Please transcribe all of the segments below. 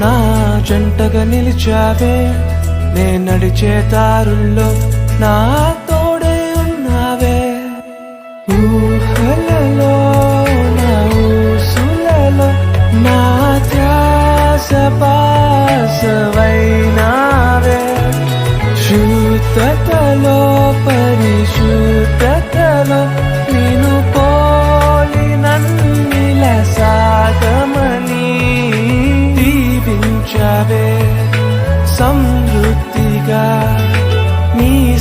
నా జంటగా నిలిచావే. నే నడిచే దారుల్లో నా తోడే ఉన్నావే. ఊహలలో నా ఊసులలో నా ధ్యాస పాసవైనావే. శుద్ధతలో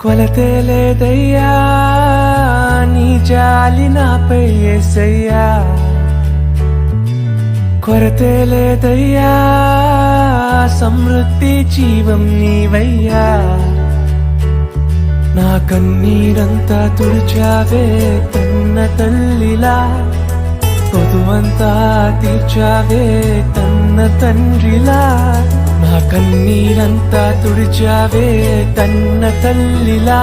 కొలతే లేదయ్యా నీ జాలి నాపై ఏసయ్యా. కొరతే లేదయ్యా సమృద్ధి జీవం నీవయ్యా. నా కన్నీరంతా తుడిచావే తన్న తల్లిలా పొదువంతా తీర్చావే కన్న తండ్రిలా నా కన్నీరంతా తుడిచావే కన్న తల్లిలా.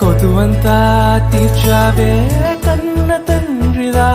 కొదువంతా తీర్చావే కన్న తండ్రిలా.